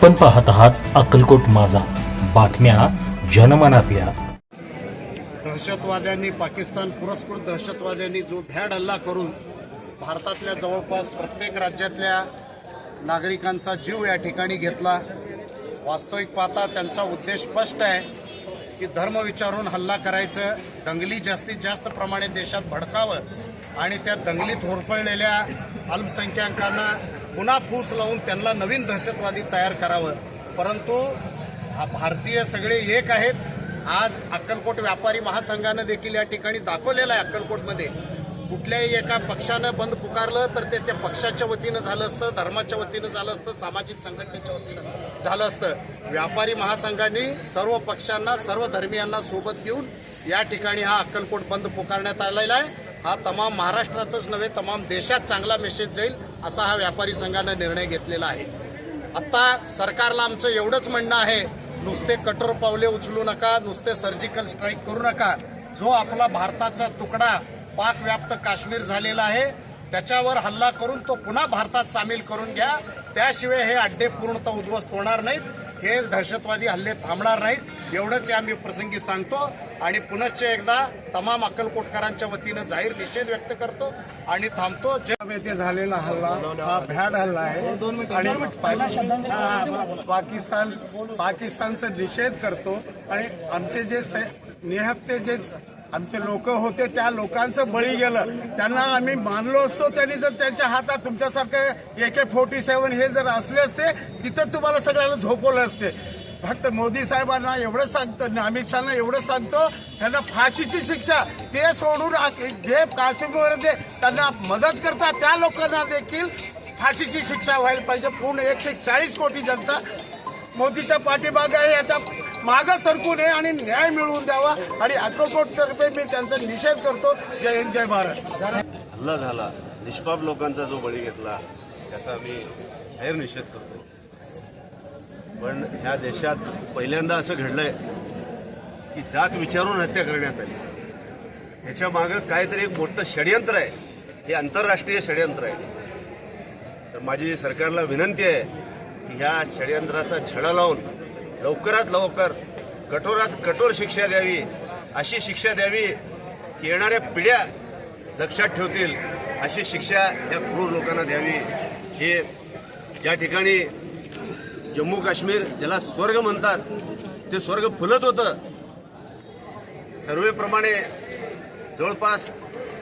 आपण पाहत आहात अक्कलकोट माझा. बातम्या जनमनातल्या. दहशतवाद्यांनी पाकिस्तान पुरस्कृत दहशतवाद्यांनी जो भ्याड हल्ला करून भारतातल्या जवळपास प्रत्येक राज्यातल्या नागरिकांचा जीव या ठिकाणी घेतला. वास्तविक पाहता त्यांचा उद्देश स्पष्ट आहे की धर्म विचारून हल्ला करायचं दंगली जास्तीत जास्त प्रमाणे देशात भडकावं आणि त्या दंगलीत होरपळलेल्या अल्पसंख्याकांना पुन्हा फूस लावून त्यांना नवीन दहशतवादी तयार करावं. परंतु हा भारतीय सगळे एक आहेत. आज अक्कलकोट व्यापारी महासंघानं देखील या ठिकाणी दाखवलेलं आहे अक्कलकोटमध्ये. कुठल्याही एका पक्षानं बंद पुकारलं तर ते त्या पक्षाच्या वतीनं झालं असतं धर्माच्या वतीनं झालं असतं सामाजिक संघटनेच्या वतीनं झालं असतं. व्यापारी महासंघांनी सर्व पक्षांना सर्व धर्मियांना सोबत घेऊन या ठिकाणी हा अक्कलकोट बंद पुकारण्यात आलेला आहे. हा तमाम महाराष्ट्रातच नव्हे तमाम देशात चांगला मेसेज जाईल. असा हा व्यापारी संघानं निर्णय घेतलेला आहे. आता सरकारला आमचं एवढंच म्हणणं आहे नुसते कठोर पावले उचलू नका नुसते सर्जिकल स्ट्राईक करू नका. जो आपला भारताचा तुकडा पाकव्याप्त काश्मीर झालेला आहे त्याच्यावर हल्ला करून तो पुन्हा भारतात सामील करून घ्या. त्याशिवाय हे अड्डे पूर्णतः उद्ध्वस्त होणार नाहीत. हे दहशतवादी हल्ले थांबणार नाहीत एवढंच आम्ही प्रसंगी सांगतो. आणि पुनश्च एकदा तमाम अक्कलकोटकरांच्या वतीनं जाहीर निषेध व्यक्त करतो आणि थांबतो. जे येथे झालेला हल्ला हा भ्याड हल्ला आहे. आणि पाकिस्तान पाकिस्तानचा निषेध करतो. आणि आमचे जे निहत्ते जे आमचे लोक होते त्या लोकांचं बळी गेलं. त्यांना आम्ही मानलो असतो त्यांनी जर त्यांच्या हातात तुमच्यासारखे ए के फोर्टी सेवन हे जर असले असते तिथं तुम्हाला सगळ्याला झोपवलं असते. फक्त मोदी साहेबांना एवढं सांगतो अमित शहाना एवढं सांगतो त्यांना फाशीची शिक्षा ते सोडून जे काश्मीरमध्ये त्यांना मदत करतात त्या लोकांना देखील फाशीची शिक्षा व्हायला पाहिजे. पूर्ण एकशे चाळीस कोटी जनता मोदीच्या पाठीमागे आहे याचा मागं सरकू नये आणि न्याय मिळवून द्यावा. आणि अक्कलकोट तर्फे मी त्यांचा निषेध करतो. जय हिंद जय महाराष्ट्र हल्ला झाला. निष्पाप लोकांचा जो बळी घेतला त्याचा मी जाहीर निषेध करतो. पण ह्या देशात पहिल्यांदा असं घडलंय की जात विचारून हत्या करण्यात आली. ह्याच्या मागं काहीतरी एक मोठं षडयंत्र आहे. हे आंतरराष्ट्रीय षडयंत्र आहे. तर माझी सरकारला विनंती आहे ह्या षडयंत्राचा छडा लावून लवकरात लवकर कठोरात कठोर शिक्षा द्यावी अशी शिक्षा द्यावी की येणाऱ्या पिढ्या लक्षात ठेवतील अशी शिक्षा या क्रूर लोकांना द्यावी. हे ज्या ठिकाणी जम्मू काश्मीर ज्याला स्वर्ग म्हणतात ते स्वर्ग फुलत होतं. सर्वेप्रमाणे जवळपास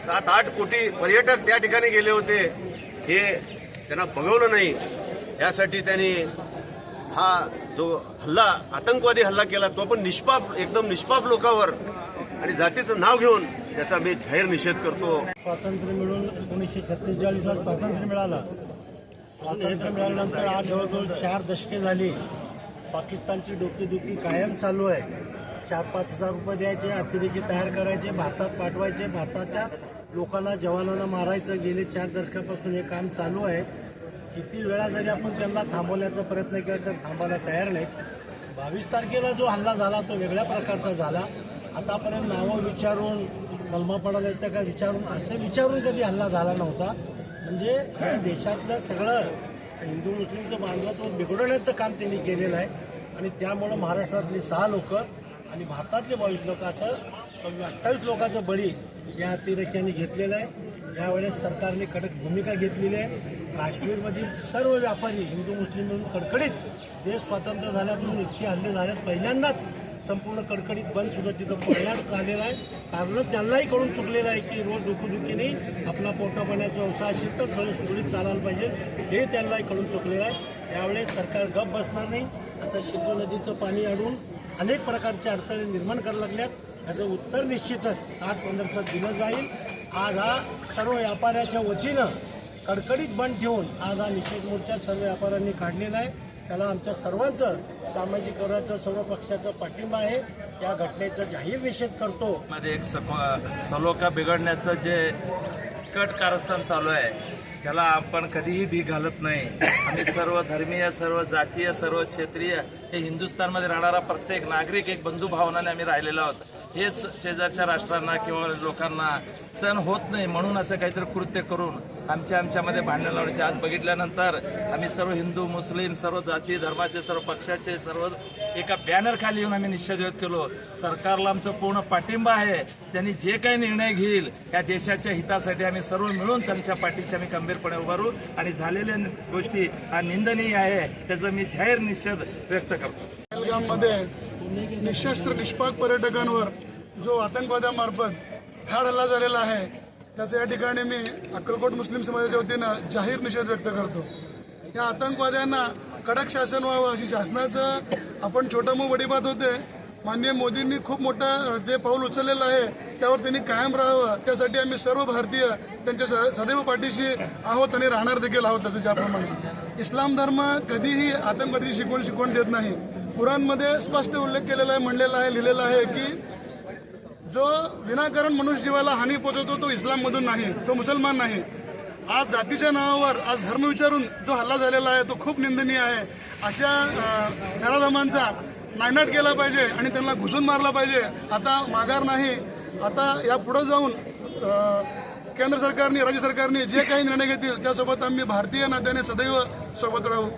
सात आठ कोटी पर्यटक त्या ठिकाणी गेले होते. हे त्यांना बघवलं नाही. यासाठी त्यांनी हा जो हल्ला आतंकवादी हल्ला केला तो पण निष्पाप एकदम निष्पाप लोकांवर आणि जातीचं नाव घेऊन त्याचा मी जाहीर निषेध करतो. स्वातंत्र्य मिळून एकोणीसशे सत्तेचाळीसला स्वातंत्र्य मिळालं. स्वातंत्र्य मिळाल्यानंतर आज जवळजवळ चार दशके झाली. पाकिस्तानची डोकेदुखी कायम चालू आहे. चार पाच हजार रुपये द्यायचे अतिरेकी तयार करायचे भारतात पाठवायचे भारताच्या लोकांना जवानांना मारायचं गेले चार दशकापासून हे काम चालू आहे. किती वेळा जरी आपण त्यांना थांबवण्याचा प्रयत्न केला तर थांबायला तयार नाहीत. बावीस तारखेला जो हल्ला झाला तो वेगळ्या प्रकारचा झाला. आतापर्यंत नावं विचारून कलमा पडायला येतं का विचारून असं विचारून कधी हल्ला झाला नव्हता. म्हणजे देशातलं सगळं हिंदू मुस्लिमचं बांधवत्व बिघडवण्याचं काम त्यांनी केलेलं आहे. आणि त्यामुळं महाराष्ट्रातली सहा लोक आणि भारतातले बावीस लोक असं सव्वीस अठ्ठावीस लोकांचं बळी या अतिरेक्यांनी घेतलेलं आहे. यावेळेस सरकारने कडक भूमिका घेतलेली आहे. काश्मीरमधील सर्व व्यापारी हिंदू मुस्लिम म्हणून कडकडीत देश स्वतंत्र झाल्यापासून इतके हल्ले झाल्यात पहिल्यांदाच संपूर्ण कडकडीत बंद सुद्धा तिथं पडण्यात आलेला आहे. कारण त्यांनाही कळून चुकलेलं आहे की रोज दुखीदुखीने आपला पोटा पाण्याचा व्यवसाय असेल तर सर्व सुरळीत चालायला पाहिजे. हे त्यांनाही कळून चुकलेलं आहे. त्यावेळेस सरकार गप बसणार नाही. आता सिंधू नदीचं पाणी अडून अनेक प्रकारचे अडथळे निर्माण करायला लागल्यात. त्याचं उत्तर निश्चितच आठ पंधरा दिलं जाईल. आज हा सर्व व्यापाऱ्याच्या वतीनं कडकडीत बंद ठेवून आज हा निषेध मोर्चा सर्व व्यापाऱ्यांनी काढलेला आहे. त्याला आमच्या सर्वांचं सामाजिक सर्व पक्षाचा पाठिंबा आहे. या घटनेचा जाहीर निषेध करतो. मध्ये एक सलोखा बिघडण्याचं जे कट कारस्थान चालू आहे त्याला आपण कधीही भी घालत नाही. आम्ही सर्व धर्मीय सर्व जातीय सर्व क्षेत्रीय हे हिंदुस्थानमध्ये राहणारा प्रत्येक नागरिक एक बंधू भावनाने आम्ही राहिलेलो आहोत. हेच शेजारच्या राष्ट्रांना किंवा लोकांना सण होत नाही म्हणून असं काहीतरी कृत्य करून आमच्या आमच्यामध्ये भांडणं लावण्याचे आज बघितल्यानंतर आम्ही सर्व हिंदू मुस्लिम सर्व जाती धर्माचे सर्व पक्षाचे सर्व एका बॅनरखाली येऊन आम्ही निषेध व्यक्त केलो. सरकारला आमचं पूर्ण पाठिंबा आहे. त्यांनी जे काही निर्णय घेईल या देशाच्या हितासाठी आम्ही सर्व मिळून त्यांच्या पाठीशी आम्ही गंभीरपणे उभारू आणि झालेल्या गोष्टी हा निंदनीय आहे. त्याचा मी जाहीर निषेध व्यक्त करतो. निशस्त्र निष्पाक पर्यटकांवर जो आतंकवाद्यामार्फत फॅड हल्ला झालेला आहे त्याचा या ठिकाणी मी अक्कलकोट मुस्लिम समाजाच्या वतीनं जाहीर निषेध व्यक्त करतो. या आतंकवाद्यांना कडक शासन व्हावं अशी शासनाचं आपण छोटा मो वडीबात होते. माननीय मोदींनी खूप मोठं जे पाऊल उचललेलं आहे त्यावर त्यांनी कायम राहावं. त्यासाठी आम्ही सर्व भारतीय त्यांच्या स- सदैव पाठीशी आहोत आणि राहणार देखील आहोत तसं ज्याप्रमाणे. इस्लाम धर्म कधीही आतंकवादी शिकवण शिकवण देत नाही. कुराणमध्ये स्पष्ट उल्लेख केलेला आहे म्हणलेला आहे लिहिलेला आहे की जो विनाकारण मनुष्य जीवाला हानी पोहोचवतो तो इस्लाममधून नाही तो मुसलमान नाही. आज जातीच्या नावावर आज धर्म विचारून जो हल्ला झालेला आहे तो खूप निंदनीय आहे. अशा अं, नराधमांचा नायनाट केला पाहिजे आणि त्यांना घुसून मारला पाहिजे. आता माघार नाही. आता या पुढे जाऊन केंद्र सरकारने राज्य सरकारने जे काही निर्णय घेतील त्यासोबत आम्ही भारतीय नात्याने सदैव सोबत राहू.